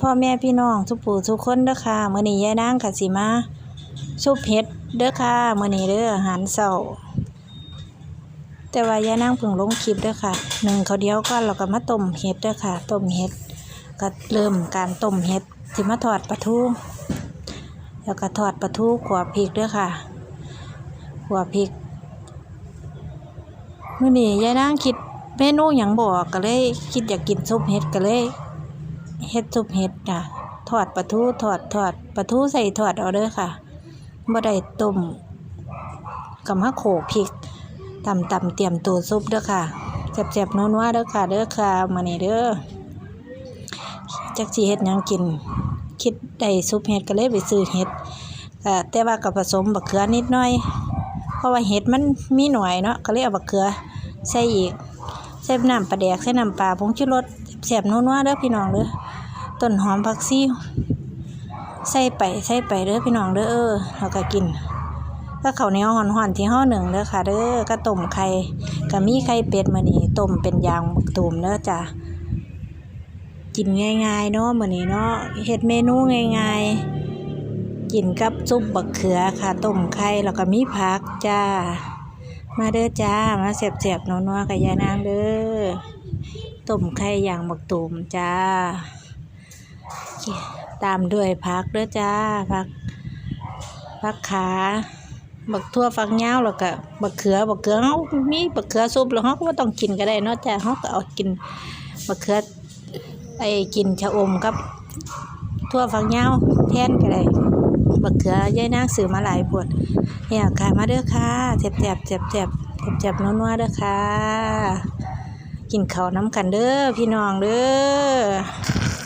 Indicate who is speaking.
Speaker 1: พ่อแม่พี่น้องทุกผู้ทุกคนเด้อค่ะมื้อนี้ยายนางก็สิมาซุปเห็ดเด้อค่ะมื้อนี้เด้ออาหารเช้าแต่ว่ายายนางเพิ่งลงคลิปเด้อค่ะหนึ่งเขาเดียวก่อนแล้วก็มาต้มเห็ดเด้อค่ะต้มเห็ดก็เริ่มการต้มเห็ดสิมาทอดปลาทูแล้วก็ทอดปลาทูขัวพริกเด้อค่ะขัวพริกมื้อนี้ยายนางคิดเมนูหยังบ่ก็เลยคิดอยากกินซุปเห็ดก็เลย เฮ็ดซุปเห็ดจ้ะทอดปลาทูทอดทอดปลาทูใส่ทอดเอาเด้อค่ะบ่ได้ต้มกับมะโขกพริกตำตำเตรียมตัวซุปเด้อค่ะแซ่บๆนัวๆเด้อค่ะเด้อค่ะมื้อนี้เด้อจักสิเฮ็ดหยังกิน คิดได้ซุปเห็ดก็เลยไปซื้อเห็ดแต่ว่าก็ผสมบักเขือนิดหน่อย เพราะว่าเห็ดมันมีหน่อยเนาะก็เลยเอาบักเขือใส่อีกใส่น้ำปลาแดกใส่น้ำปลาผงชูรสแซ่บๆนัวๆเด้อพี่น้องเด้อ ต้นหอมผักชีใส่ไปใส่ไปเด้อพี่น้องเด้อเออแล้วก็กินก็ข้าวเหนียวห่อนๆที่ห่อหนึ่งเด้อค่ะเด้อก็ต้มไข่ก็มีไข่เป็ดมื้อนี้ต้มเป็นยางบกตูมเด้อจ้ะกินง่ายๆเนาะมื้อนี้เนาะเฮ็ดเมนูง่ายๆ กินกับซุปบักเขือค่ะต้มไข่แล้วก็มีผักจ้ามาเด้อจ้ามาแซ่บๆนัวๆกับยายนางเด้อต้มไข่ยางบักตูมจ้า ตามด้วยผักเด้อจ้าผักผักขาบักทั่วฝักยาวแล้วก็บักเขือบักเขือเฮามีบักเขือซุปแล้วเฮาก็ต้องกินก็ได้เนาะจ้าเฮาก็เอากินบักเขือไอ้กินชะอมกับทั่วฝักยาวแทนก็ได้บักเขือยายนางซื้อมาหลายพวดเนี่ยค่ะมาเด้อค่ะแซ่บๆแซ่บๆแซ่บนัวๆเด้อค่ะกินข้าวน้ำกันเด้อพี่น้องเด้อ